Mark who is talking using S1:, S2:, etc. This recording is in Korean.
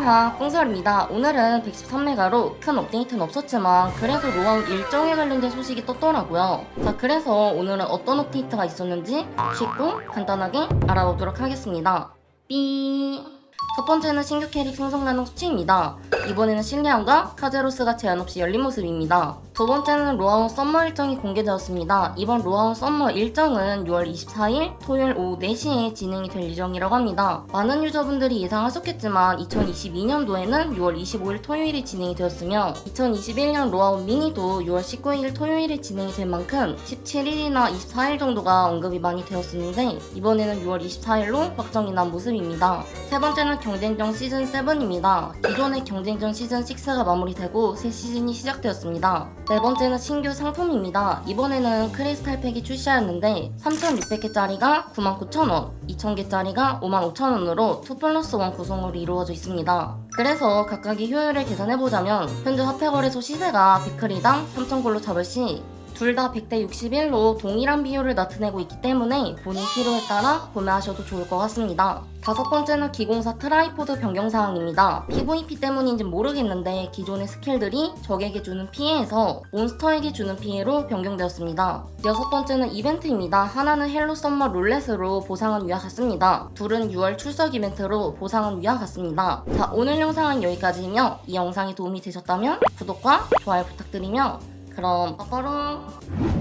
S1: 안녕하 꽁설입니다. 오늘은 113메가로 큰 업데이트는 없었지만 그래도 로아웃 일정에 관련된 소식이 떴더라고요. 자 그래서 오늘은 어떤 업데이트가 있었는지 쉽고 간단하게 알아보도록 하겠습니다. 삐. 첫 번째는 신규 캐릭 생성 가능 수치입니다. 이번에는 실리안과 카제로스가 제한 없이 열린 모습입니다. 두 번째는 로아운 썸머 일정이 공개되었습니다. 이번 로아운 썸머 일정은 6월 24일 토요일 오후 4시에 진행이 될 예정이라고 합니다. 많은 유저분들이 예상하셨겠지만 2022년도에는 6월 25일 토요일에 진행이 되었으며 2021년 로아운 미니도 6월 19일 토요일에 진행이 될 만큼 17일이나 24일 정도가 언급이 많이 되었었는데 이번에는 6월 24일로 확정이 난 모습입니다. 세 번째는 경쟁전 시즌 7입니다. 기존의 경쟁 전 시즌 6가 마무리되고 새 시즌이 시작되었습니다. 네 번째는 신규 상품입니다. 이번에는 크리스탈 팩이 출시하였는데 3,600개짜리가 99,000원, 2,000개짜리가 55,000원으로 2 플러스 1 구성으로 이루어져 있습니다. 그래서 각각의 효율을 계산해보자면 현재 화폐 거래소 시세가 100크리당 3,000골로 잡을 시 둘 다 100대 61로 동일한 비율을 나타내고 있기 때문에 본인 필요에 따라 구매하셔도 좋을 것 같습니다. 다섯 번째는 기공사 트라이포드 변경 사항입니다. PVP 때문인지 모르겠는데 기존의 스킬들이 적에게 주는 피해에서 몬스터에게 주는 피해로 변경되었습니다. 여섯 번째는 이벤트입니다. 하나는 헬로 썸머 룰렛으로 보상은 위와 같습니다. 둘은 6월 출석 이벤트로 보상은 위와 같습니다. 자, 오늘 영상은 여기까지이며 이 영상이 도움이 되셨다면 구독과 좋아요 부탁드리며 ロンポロン